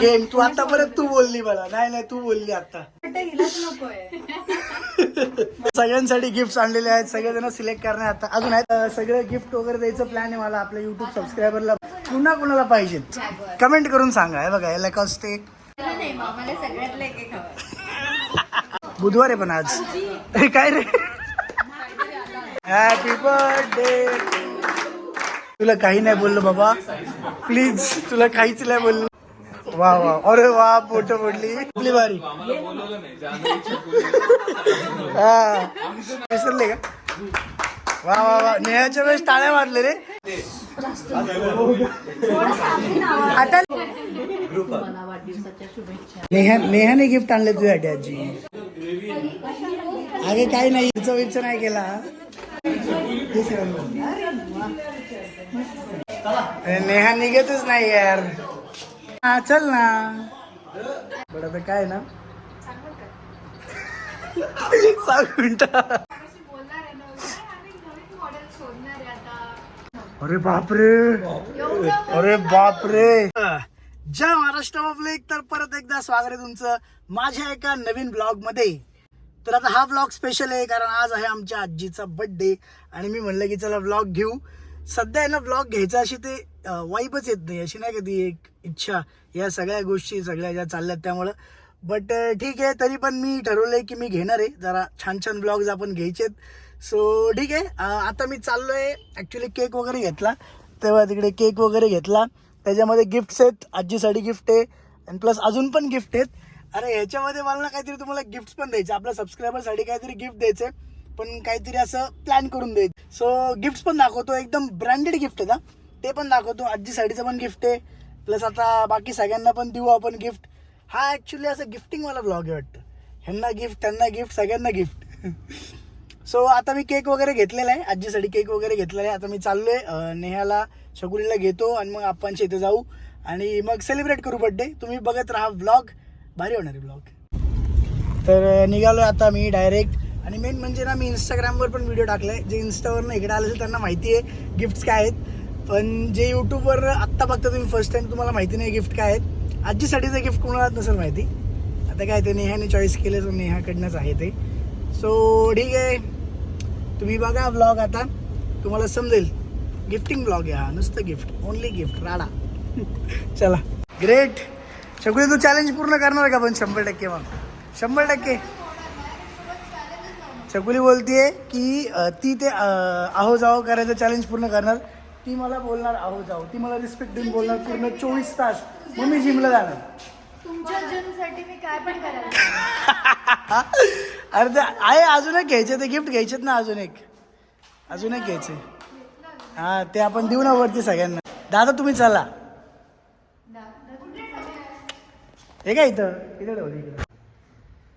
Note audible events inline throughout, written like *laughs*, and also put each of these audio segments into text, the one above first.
Game तू आता परत तू बोलली मला. नाही नाही तू बोलली आता. सगळ्यांसाठी गिफ्ट आणलेले आहेत. सगळेजण सिलेक्ट करणार आता अजून आहेत. सगळे गिफ्ट वगैरे द्यायचं प्लॅन आहे मला आपल्या युट्यूब सबस्क्रायबरला पुन्हा कुणाला पाहिजेत कमेंट करून सांगा. हे बघा याला कॉस्ट बुधवार आहे पण आज. काय रे? हॅपी बर्थडे तुला काही नाही बोललो बाबा. प्लीज तुला काहीच नाही बोललो. वा वा. अरे वा फोटो पडली. आपली बारी. हा. विसरले का? वा वा वा. नेहाच्या वेळेस टाळ्या मारले रे. आता नेहा नेहाने गिफ्ट आणले तुझ्यासाठी आजी. अरे काही नाही. हिचं विच नाही केला. नेहा निघतच नाही यार. हा चल ना. बरं आता काय ना? सात मिनिटं. अरे बापरे. अरे बापरे. जय महाराष्ट्र पब्लिक. तर परत एकदा स्वागत आहे तुमचं माझ्या एका नवीन ब्लॉगमध्ये. तर आता हा ब्लॉग स्पेशल आहे कारण आज आहे आमच्या आजीचा बर्थडे आणि मी म्हणलं की चला ब्लॉग घेऊ. सध्या आहे ना ब्लॉग घ्यायचा अशी ते वाईपच येत नाही. अशी नाही का ती एक इच्छा या सगळ्या गोष्टी सगळ्या ज्या चालल्यात त्यामुळं. बट ठीक आहे तरी पण मी ठरवलं आहे की मी घेणार आहे. जरा छान छान ब्लॉग्स आपण घ्यायचेत. सो ठीक आहे आता मी चाललो आहे ॲक्च्युली केक वगैरे घेतला. तेव्हा तिकडे केक वगैरे घेतला. त्याच्यामध्ये गिफ्ट्स आहेत. आजीसाठी गिफ्ट आहे. आणि प्लस अजून पण गिफ्ट आहेत. अरे ह्याच्यामध्ये मला ना काहीतरी तुम्हाला गिफ्ट पण द्यायचे. आपल्या सबस्क्रायबरसाठी काहीतरी गिफ्ट द्यायचं. पण काहीतरी असं प्लॅन करून द्यायचं. सो गिफ्ट्स पण दाखवतो. एकदम ब्रँडेड गिफ्ट आहे ना ते पण दाखवतो. आजीसाठीचं पण गिफ्ट आहे. प्लस आता बाकी सगळ्यांना पण देऊ आपण गिफ्ट हा ॲक्च्युली असं गिफ्टिंगवाला ब्लॉग आहे वाटतं. ह्यांना गिफ्ट त्यांना गिफ्ट सगळ्यांना गिफ्ट सो *laughs* आता मी केक वगैरे घेतलेला आहे. आजीसाठी केक वगैरे घेतलेला आहे. आता मी चाललो आहे नेहाला शकुलीला घेतो आणि मग आपणच्या इथे जाऊ. आणि मग सेलिब्रेट करू बड्डे तुम्ही बघत राहा ब्लॉग भारी होणार आहे ब्लॉग तर निघालो आहे आता मी डायरेक्ट आणि मेन म्हणजे ना मी इंस्टाग्रामवर पण व्हिडिओ टाकलाय. जे इंस्टावरनं इकडे आले असेल त्यांना माहिती आहे. गिफ्ट्स काय आहेत. पण जे यूट्यूबवर आत्ता बघता तुम्ही फर्स्ट टाइम तुम्हाला माहिती नाही गिफ्ट काय आहेत. आजीसाठीचं गिफ्ट कोणालाच नसेल माहिती. आता काय ते नेहाने चॉईस केलं तर नेहाकडनंच आहे ते. सो ठीक आहे. तुम्ही बघा ब्लॉग आता. तुम्हाला समजेल. गिफ्टिंग ब्लॉग आहे हा. नुसतं गिफ्ट ओनली गिफ्ट राडा. *laughs* चला. ग्रेट सगळे तू चॅलेंज पूर्ण करणार का पण शंभर टक्के मग? शंभर टक्के. शकुली बोलतीये की ती ते आहो जाओ करायचं चॅलेंज पूर्ण करणार. ती मला बोलणार आहो जाओ ती मला रिस्पेक्ट देऊन बोलणार पूर्ण चोवीस तास. मग मी जिमला जाणार. तुमच्या जिमसाठी मी काय पण करायला *laughs* अरे ते आहे अजून एक घ्यायचे ते गिफ्ट घ्यायचेत ना अजून एक. अजून एक घ्यायचे. हा ते आपण देऊ ना वरती सगळ्यांना. दादा तुम्ही चला. हे काय इथं? इथं ठेवलं इकडं.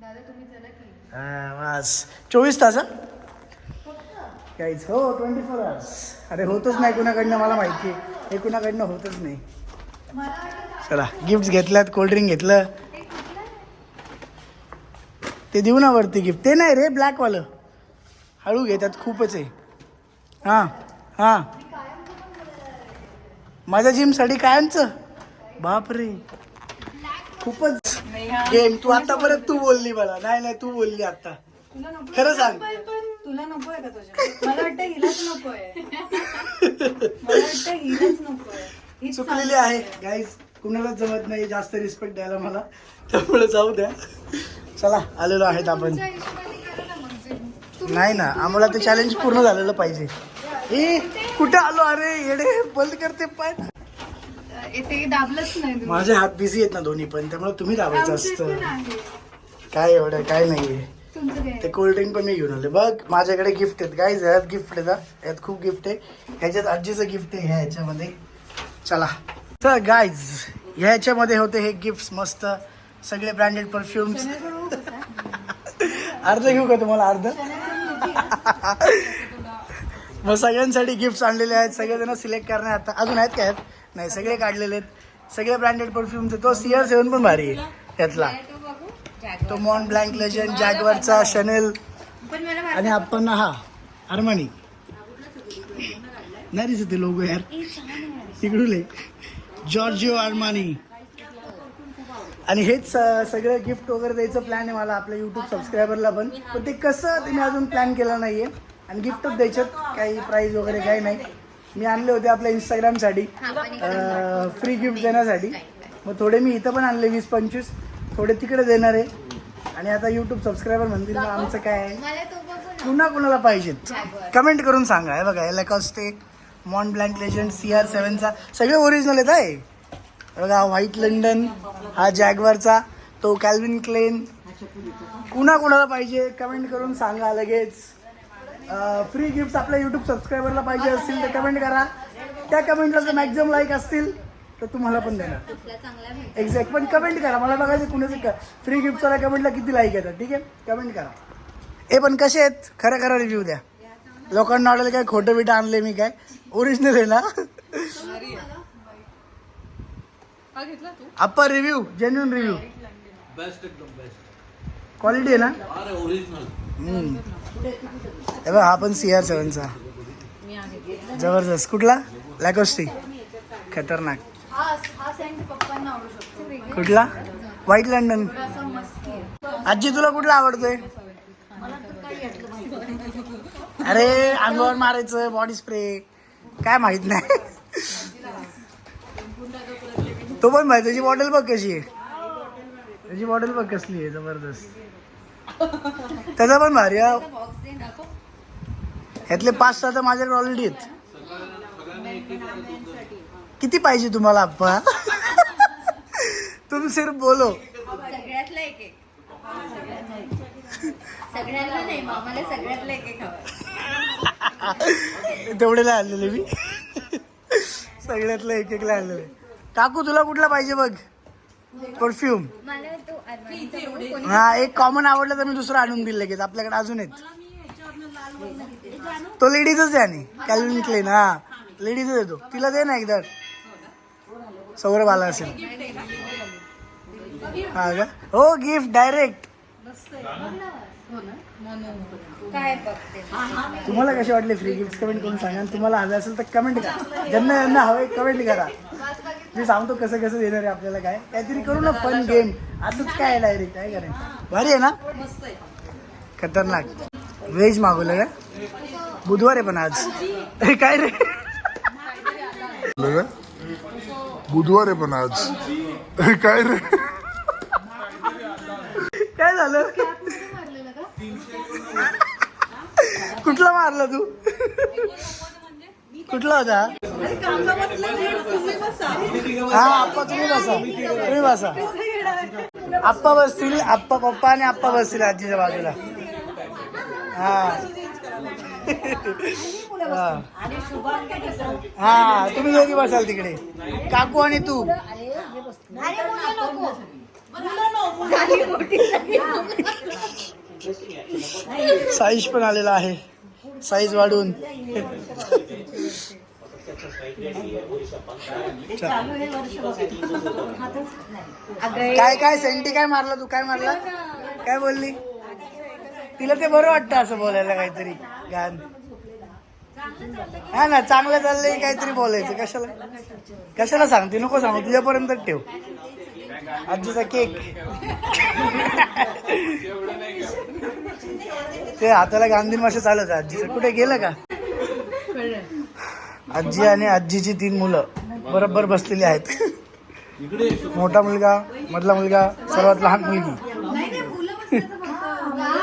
दादा तुम्ही चला की. हा बस. चोवीस तास हा? काहीच हो ट्वेंटी फोर आवर्स अरे होतच नाही कुणाकडनं मला माहिती आहे. हे कुणाकडनं होतच नाही. चला गिफ्ट घेतल्यात कोल्ड्रिंक घेतलं. ते देऊ ना वरती गिफ्ट ते नाही रे ब्लॅकवालं हळू घे त्यात खूपच आहे. हां हां. माझ्या जिमसाठी कायमचं? बापरे. खूपच. गेम तू आता परत तू बोलली मला. नाही नाही तू बोलली आता. खरं सांग. तुला नको आहे का तुझ्या? मला वाटतं हिलाच नको आहे मला वाटतं हिलाच नको आहे चुकलेली आहे. गाईज कुणालाच जमत नाही जास्त रिस्पेक्ट द्यायला मला. त्यामुळे जाऊ द्या. चला आलेलो आहेत आपण. नाही ना आम्हाला ते चॅलेंज पूर्ण झालेलं पाहिजे. ए कुठं आलो? अरे येडे बंद करते पाय. ते दाबलंच नाही तुम्ही. माझे हात बिझी आहेत ना दोन्ही पण त्यामुळे तुम्ही दाबायचं असतं. काय एवढं काय नाहीये. तुमचं काय? ते कोल्ड्रिंक पण मी घेऊन आले बघ माझ्याकडे गिफ्ट आहेत. गाईज ह्यात गिफ्ट आहेत हा. यात खूप गिफ्ट आहे. ह्याच्यात आजीचं गिफ्ट आहे ह्या ह्याच्यामध्ये. चला. तर गाईज ह्याच्यामध्ये होते हे गिफ्ट मस्त. सगळे ब्रँडेड परफ्युम्स? *laughs* अर्ध घेऊ का तुम्हाला? अर्ध? *laughs* मग सगळ्यांसाठी गिफ्ट्स आणलेले आहेत. सगळेजण सिलेक्ट करणार आता अजून आहेत काय नाही सगळे काढलेले आहेत. सगळे ब्रँडेड परफ्युम्स तो सीआर सेवन पण भारी आहे. त्यातला तो. तो मॉन ब्लँक लेजंड जॅगवरचा शनेल आणि आपण हा अरमानी नाही दिसत लोगो यार. इकडून जॉर्जिओ आर्मानी आणि हेच सगळं गिफ्ट वगैरे द्यायचं प्लॅन आहे मला आपल्या यूट्यूब सबस्क्रायबरला पण. पण ते कसं ते मी अजून प्लॅन केलं नाही आहे आणि गिफ्टच द्यायच्यात काही प्राईज वगैरे काही नाही. मी आणले होते आपल्या इंस्टाग्रामसाठी फ्री गिफ्ट देण्यासाठी. मग थोडे मी इथं पण आणले वीस पंचवीस. थोडे तिकडे देणार आहे. आणि आता यूट्यूब सबस्क्रायबर म्हणतील मग आमचं काय आहे? मला तो बघू पुन्हा कुणाला पाहिजेत कमेंट करून सांगा. हे बघा एला कॉस्टेक Mont Blanc Legend C R सेवनचा सगळे ओरिजिनल आहेत आहे हे. बघा व्हाईट लंडन हा जॅगवरचा तो कॅल्विन क्लेन कुणा कुणाला पाहिजे? कमेंट करून सांगा लगेच. फ्री गिफ्ट आपल्या यूट्यूब सबस्क्रायबरला पाहिजे असतील तर कमेंट करा. त्या कमेंटला जर मॅक्झिमम लाईक असतील तर तुम्हाला पण देणार. एक्झॅक्ट पण कमेंट करा. मला बघायचं कुणाचं फ्री गिफ्टचा कमेंटला किती लाईक येतात ठीक आहे? कमेंट करा. ए पण कसे आहेत? खरं खरं रिव्ह्यू द्या. लोकांना वाटेल काय? खोटं बिटं आणले मी काय? ओरिजिनल आहे ना? घेतला तू? अप्पा रिव्ह्यू जेन्युन रिव्ह्यू बेस्ट एकदम बेस्ट क्वालिटी आहे ना? अरे ओरिजिनल. हे हा पण सी आर सेवनचा जबरदस्त. कुठला? लॅकोस्टी खतरनाक. कुठला? व्हाईट लंडन आजी तुला कुठला आवडतोय? अरे अंगावर मारायचं बॉडी स्प्रे काय माहीत नाही. तो पण माहिती त्याची बॉटल बघ कशी आहे. त्याची बॉटल बघ कसली आहे जबरदस्त. त्याचा पण भारी ह्यातले पाच सहा तर माझ्याकडे ऑलरेडी आहेत. किती पाहिजे तुम्हाला आप्पा तुम सिर्फ बोलो. सगळ्यातला एक एक. सगळ्यांना नाही मामाला सगळ्यातला एक एक हवं. तेवढे नाही आणलेले मी. सगळ्यातलं एक एकला आणलेले काकू तुला कुठला पाहिजे बघ? परफ्यूम हा एक कॉमन आवडला तर मी दुसरा आणून दिलं लगेच. आपल्याकडे अजून आहेत. तो लेडीजच आहे आणि. कॅल्विन क्लेन हा. लेडीजच येतो तिला दे ना एकदा. सौरभ आला असेल. हा का? हो गिफ्ट डायरेक्ट तुम्हाला कसे वाटले फ्री गिफ्ट कमेंट करून सांगा तुम्हाला हवे असेल तर कमेंट करा. ज्यांना ज्यांना हवे कमेंट करा. मी सांगतो कसं कसं देणार आहे आपल्याला काय. काहीतरी करू ना फन गेम असंच काय डायरेक्ट काय करायचं भारी आहे ना? खतरनाक. व्हेज मागवलं का? बुधवार आहे पण आज. *laughs* काय रे? बुधवार आहे पण आज. काय रे? काय झालं? कुठला मारला तू? कुठला होता? हा आप्पा तुम्ही बसा. तुम्ही बसा. आप्पा बसतील आप्पा पप्पा आणि आप्पा बसतील आजीच्या बाजूला. हा. हा. हा तुम्ही दोघी बसाल तिकडे. काकू आणि तू. साईज पण आलेला आहे. साईज वाढून. काय काय सेंटी काय मारला तू? काय मारला? काय बोलली? तिला ते बरं वाटतं असं बोलायला काहीतरी. गान हा ना चांगलं चाललंय काहीतरी बोलायचं. कशाला? कशाला सांगते नको सांगू. तुझ्यापर्यंत ठेव. आजीचा केक. ते हाताला गांधी मासे चालत आजीचं. कुठे गेलं का? आजी आणि आजीची तीन मुलं. बरोबर बसलेली आहेत. मोठा मुलगा मधला मुलगा सर्वात लहान मुलगी.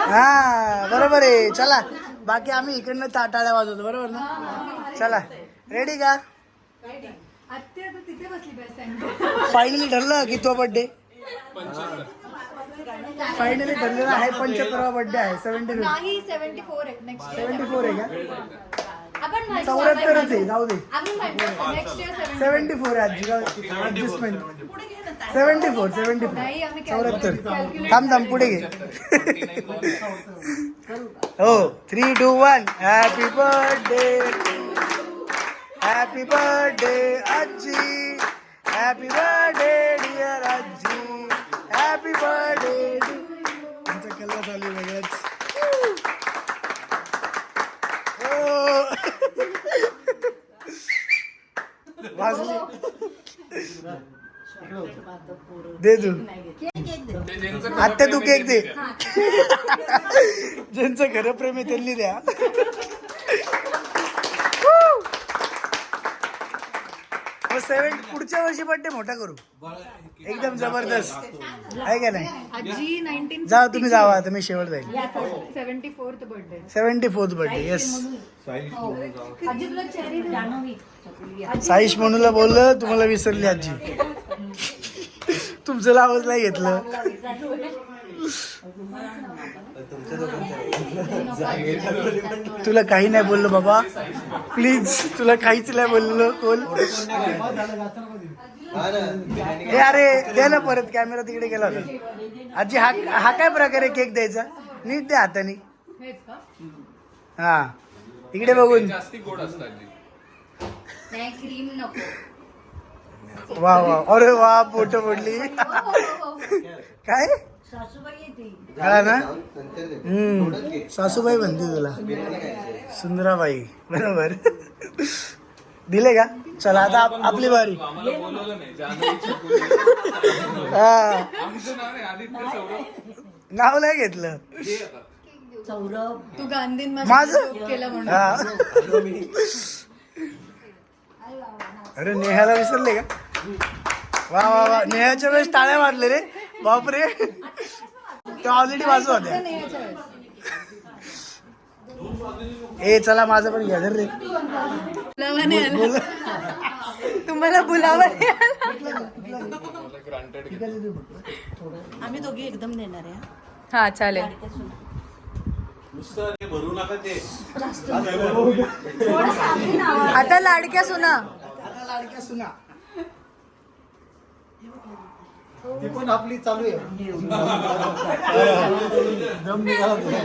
हा बरोबर आहे. चला बाकी आम्ही इकडनं ता- टाळ्या वाजवतो बरोबर ना? चला रेडी का? फायनली ठरलं की तो बर्थडे फायनली ठरलेला आहे पंच्याहत्तरावा बर्थडे आहे सेव्हन्टी सेव्हन्टी फोर आहे नेक्स्ट सेव्हन्टी फोर आहे का? चौऱ्याहत्तरच आहे जाऊ दे. सेव्हन्टी फोर आहे आजी का adjustment seventy four seventy four नाही आम्ही चौऱ्याहत्तर. थांब थांब पुढे घे. हो three two one happy birthday happy birthday आजी हॅपी बर्थडे डिअर आजी हॅपी बर्थडे आमचा कल्ला चालू आहे वेगळाच हो. वाजली दे तू. आत्या तू केक दे. ज्यांचं खरं प्रेम आहे त्यांनी द्या. सेवन पुढच्या वर्षी बर्थडे मोठा करू. एकदम जबरदस्त. आहे का नाही? जा तुम्ही जावा तुम्ही शेवट जाईल. Seventy fourth birthday seventy fourth birthday yes Saish म्हणूला बोललं तुम्हाला विसरली आजी. तुमचं नावच नाही घेतलं. तुला काही नाही बोललो बाबा. प्लीज तुला काहीच नाही बोललो. कोल हे अरे दे ना परत कॅमेरा तिकडे गेला होता. आजी हा हा काय प्रकारे केक द्यायचा? नीट द्या हाताने. हा. इकडे बघून. नाही क्रीम नको. वा वा. अरे वा फोटो पडली. काय? हा ना? हम्म. सासूबाई म्हणते तुला. सुंदराबाई. बरोबर. दिले का? चला आता आप- आपली बारी. हा. नाव नाही घेतलं. तू गांधीन माझं केलं म्हणून. हा. अरे नेहाला विसरले का? वा वा वा. नेहाच्या वेळेस टाळ्या मारले रे. बापरे. ते ऑलरेडी वाजू होत्या ए चला माझं पण घ्या धर रे. बुलावा नाही आला. तुम्हाला बुलावा नाही आला. आम्ही दोघी एकदम देणार आहे हा. चालेल. नुसतं भरू नका ते. आता लाडक्या सुना. आता लाडक्या सुना. ती पण आपली चालू आहे. दम निघाला. तुझा.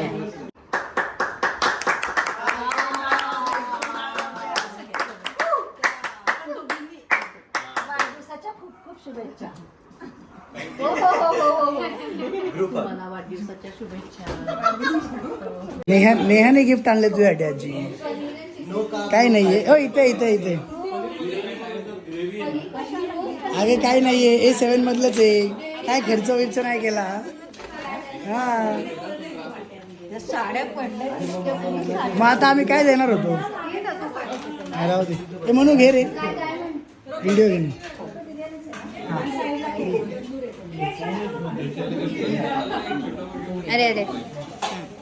वाढदिवसाच्या खूप खूप शुभेच्छा. तुम्हाला वाढदिवसाच्या शुभेच्छा. नेहा नेहाने गिफ्ट आणले तुझ्यासाठी आजी काय नाहीये. हो इथे इथे इथे. अगे काय नाहीये. ए सेवन मधलंच आहे. काय खर्च विर्च नाही केला. हा. मग आता आम्ही काय देणार होतो? हा, राहू दे. ते म्हणून घे रे. व्हिडिओ घे ना. अरे अरे हे seven मधलं. पण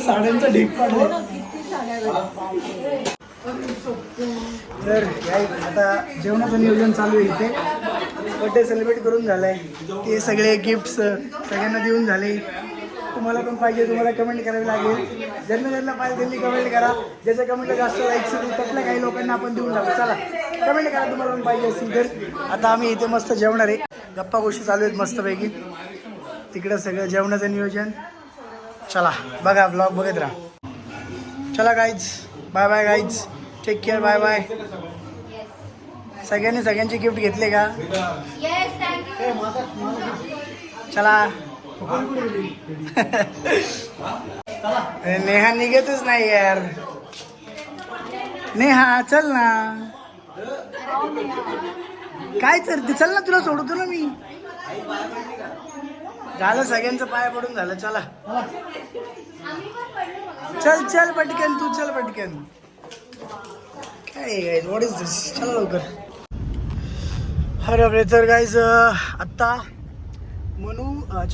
साड्यांचा ढीक पाडला तर आता जेवणाचं नियोजन चालू आहे इथे. बड्डे सेलिब्रेट करून झालाय. ते सगळे गिफ्ट्स सगळ्यांना देऊन झाले. तुम्हाला पण पाहिजे तुम्हाला कमेंट करावी लागेल. ज्यांना ज्यांना पाहिजे त्यांनी कमेंट करा. ज्याच्या कमेंटला जास्त लाईक्स येतील त्यातल्या काही लोकांना आपण देऊन टाकू. चला कमेंट करा तुम्हाला पण पाहिजे असेल तर. आता आम्ही इथे मस्त जेवणार आहे. गप्पा गोष्टी चालू आहेत मस्तपैकी. तिकडं सगळं जेवणाचं नियोजन. चला बघा ब्लॉग बघत राहा. चला guys bye bye guys take care bye bye सगळ्यांनी सगळ्यांचे गिफ्ट घेतले का? चला. नेहा निघतच नाही यार. नेहा चल ना. काय तर चल ना तुला सोडतो ना मी. झालं सगळ्यांचं पाय पडून झालं. चला. चल चल पटकन तू चल पटकन. काय वॉट इज दिस चला लवकर. अरे तर गाईज आत्ता मनू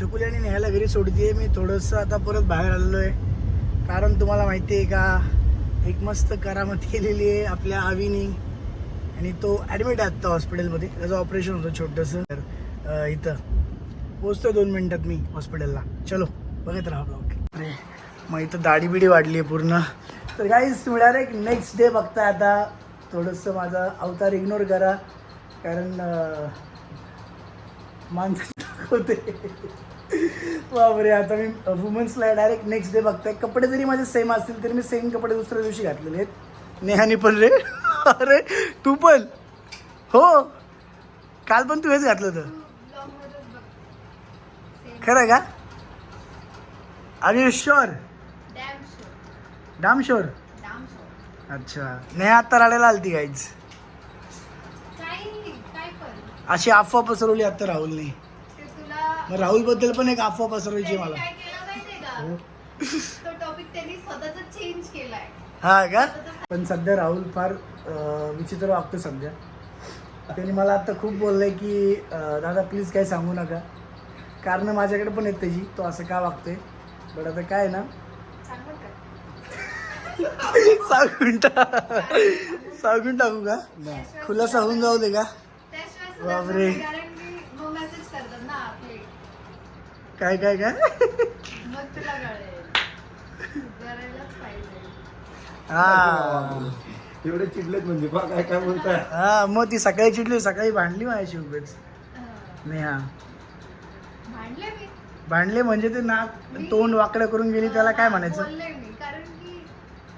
छकुली आणि नेहाला घरी सोडते मी थोडंसं आता परत बाहेर आलेलो आहे कारण तुम्हाला माहिती आहे का एक मस्त करामत केलेली आहे आपल्या आवीनी. आणि तो ॲडमिट आहे आत्ता हॉस्पिटलमध्ये त्याचं ऑपरेशन होतं छोटंसं. तर इथं. पोचतोय दोन मिनटात मी हॉस्पिटलला चलो बघत राहा ब्लॉग अरे मग इथं दाढी बिडी वाढली आहे पूर्ण. तर काहीच मिळालं एक नेक्स्ट डे बघताय आता. थोडंसं माझा अवतार इग्नोर करा. कारण अ, दाखवते बापरे आता मी वुमन्सला डायरेक्ट नेक्स्ट डे बघताय. कपडे जरी माझे सेम असतील तरी मी सेम कपडे दुसऱ्या दिवशी घातलेले आहेत. नेहानी पण रे. अरे तू पण. हो. काल पण तू हेच घातलं होतं. खरं का? Are you sure damn sure अच्छा. नेहा आता रडायला आलती गाईज काही नाही काय पण. अशी अफवा पसरवली आता राहुलने. मग राहुलबद्दल पण एक अफवा पसरवायची मला. काय केलं माहितीये का? तो टॉपिक त्यांनी स्वतःच चेंज केलाय. हा का? पण सध्या राहुल फार अं, विचित्र वागतो सध्या. त्यांनी मला आता खूप बोललंय की अं, दादा प्लीज काही सांगू नका. कारण माझ्याकडे पण आहेत त्याची. तो असं का वागतोय? बट आता काय ना? का सांगून टाक. सांगून टाकू का? खुलासा होऊन जाऊ दे का? त्याशिवाय सुद्धा बापरे. कारण की मग मेसेज करतात ना आपले काय काय काय? हा. एवढे चिडलेत म्हणजे बा काय काय बोलताय? हा मग ती सकाळी चिडली सकाळी भांडली माझ्याशी उगाच. हं. नेहा भांडले मी. भांडले म्हणजे ते नाक तोंड वाकडं करून गेली त्याला काय म्हणायचं? बोलले मी कारण की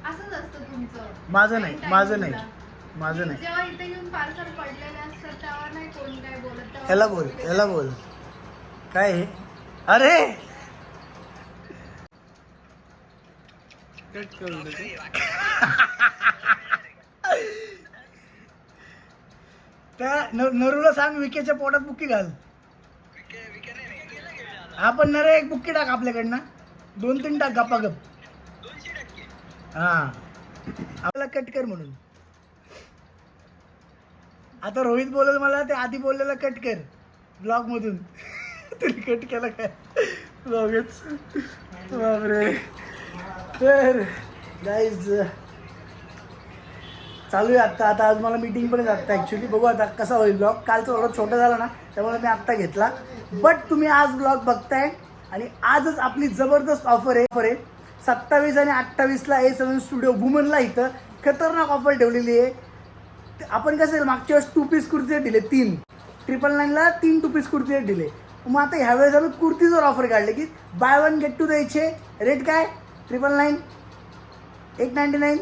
असंच असतं तुमचं. माझं नाही, माझं नाही. ला. माझं नाही. जेव्हा इथे येऊन पार्सल पडलेले असतात तेव्हा नाही कोणी काय बोलत तेव्हा ह्याला बोल ह्याला बोल. काय हे? अरे! त्या न- नरूला सांग विकेच्या पोटात बुक्की घाल. हा पण नरे एक बुक्की टाक आपल्याकडनं. दोन तीन टाक गप्पा गप हा. आपल्याला कट कर म्हणून. आता रोहित बोलत मला ते आधी बोललेलं कट कर. ब्लॉग मधून. तरी कट केला काय? ब्लॉगच बापरे. तर गाईज चालू आहे आत्ता आता आज मला मीटिंग पण जात ॲक्च्युली बघू आता कसा होईल ब्लॉग कालचा थोडा छोटा झाला ना त्यामुळे मी आत्ता घेतला. बट तुम्ही आज ब्लॉग बघताय आणि आजच आपली जबरदस्त ऑफर आहे. ऑफर आहे. सत्तावीस आणि अठ्ठावीसला ए सेवन स्टुडिओ वुमनला इथं. खतरनाक ऑफर ठेवलेली आहे. आपण कसं मागच्या वेळेस टू पीस कुर्ती दिले तीन. ट्रिपल नाईनला तीन टू पीस कुर्ती दिले. मग आता ह्यावेळेस आम्ही कुर्तीजवर ऑफर काढले की बाय वन गेट टू द्यायचे. रेट काय? Triple nine eight ninety nine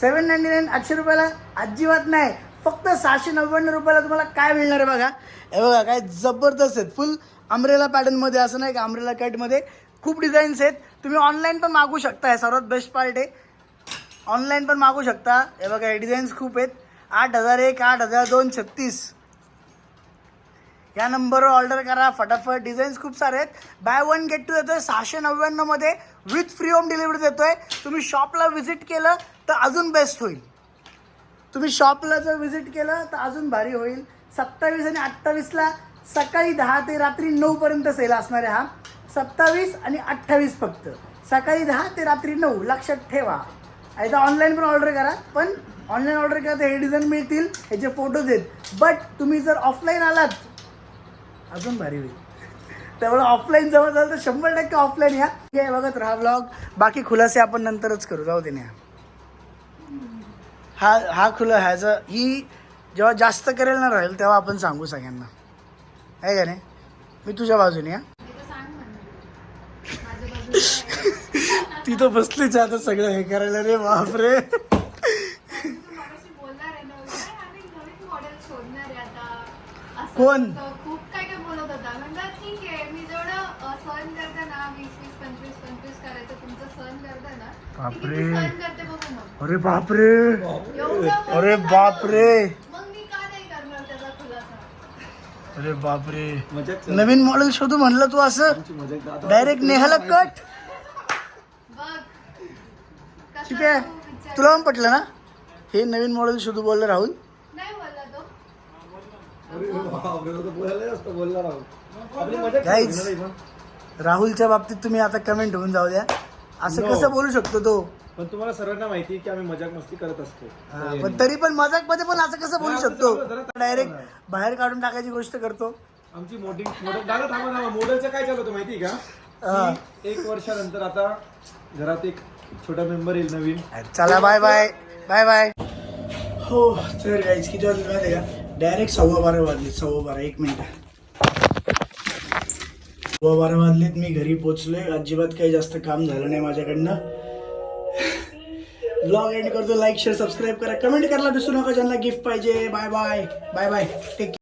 seven ninety nine आठशे रुपयाला अजिबात नाही. फक्त सहाशे नव्याण्णव रुपयाला तुम्हाला काय मिळणार आहे बघा? हे बघा काय जबरदस्त आहेत. फुल अमरेला पॅटर्नमध्ये असं नाही का अमरेला कटमध्ये खूप डिझाईन्स आहेत. तुम्ही ऑनलाईन पण मागू शकता. हे सर्वात बेस्ट पार्ट आहे. ऑनलाईन पण मागू शकता. हे बघा हे डिझाईन्स खूप आहेत. आठ हजार एक आठ हजार दोन छत्तीस. या नंबरवर ऑर्डर करा. फटाफट. डिझाईन्स खूप सारे आहेत. बाय वन गेट टू देतोय सहाशे नव्याण्णवमध्ये विथ फ्री होम डिलिव्हरी देतोय. तुम्ही शॉपला व्हिजिट केलं तर अजून बेस्ट होईल. तुम्ही शॉपला जर व्हिजिट केलं तर अजून भारी होईल. सत्तावीस आणि अठ्ठावीसला सकाळी दहा ते रात्री नऊपर्यंत सेल असणार आहे हा. सत्तावीस आणि अठ्ठावीस फक्त. सकाळी दहा ते रात्री नऊ. लक्षात ठेवा. आता ऑनलाईन पण ऑर्डर करा. पण ऑनलाईन ऑर्डर करा तर हे डिझाईन मिळतील. ह्याचे फोटोज आहेत. बट तुम्ही जर ऑफलाईन आलात अजून भारी होईल. त्यामुळे ऑफलाईन जवळ झालं तर शंभर टक्के ऑफलाईन या. हे बघत राहा ब्लॉग बाकी खुलासे आपण नंतरच करू. जाऊ दे न्या हा हा खुला ह्याचं ही जेव्हा जास्त करेल ना राहील तेव्हा आपण सांगू सगळ्यांना. आहे का नाही? मी तुझ्या बाजूने बाजूला *laughs* ती तर बसलीच आता सगळं हे करायला. रे बापरे. तू सहन करते ना वीस वीस पंचवीस पंचवीस करायचं तुमचं सहन करते ना ती किती बापरे. सहन करते बघू मग. अरे बापरे. एवढं अरे बापरे. मग मी का नाही करणार त्याचा खुलासा? अरे बापरे. मजाक नवीन मॉडेल शोधू म्हणलं तू असं? मजाक दादा डायरेक्ट नेहाला कट बघ कसा ठीक आहे. तू विचार- तुला पण पटलं ना? हे नवीन मॉडेल शोधू बोललं राहुल. नाही बोलला तो. अरे बापरे, तो तर बोलायला असतं बोलला राहू आपली मजाक Guys. चालू आहे ना इथं. राहुलच्या बाबतीत तुम्ही आता कमेंट होऊन जाऊ द्या. असं No. कसं बोलू शकतो तो? पण तुम्हाला सर्वांना माहिती आहे की आम्ही मजाक मस्ती करत असतो. हा, पण तरी पण मजाकमध्ये पण असं कसं बोलू हा, शकतो? डायरेक्ट बाहेर काढून टाकायची गोष्ट करतो. आमची मोठी मोठं दादा थांबा थांबा. मॉडेलचं काय चालू होतं माहिती आहे हा. का की एक वर्षानंतर आता घरात एक छोटा मेंबर येईल नवीन. चला बाय बाय बाय बाय हो तर गाईज किती वाजले माहिती आहे का? डायरेक्ट सव्वा बारा वाजले सव्वा बारा एक मिनिट. सव्वा बारा वाजलेत मी घरी पोचलोय. अजिबात काही जास्त काम झालं नाही माझ्याकडनं. ब्लॉग एंड करतो. लाईक शेअर सबस्क्राईब करा. कमेंट करायला विसरू नका ज्यांना गिफ्ट पाहिजे. Bye bye bye bye take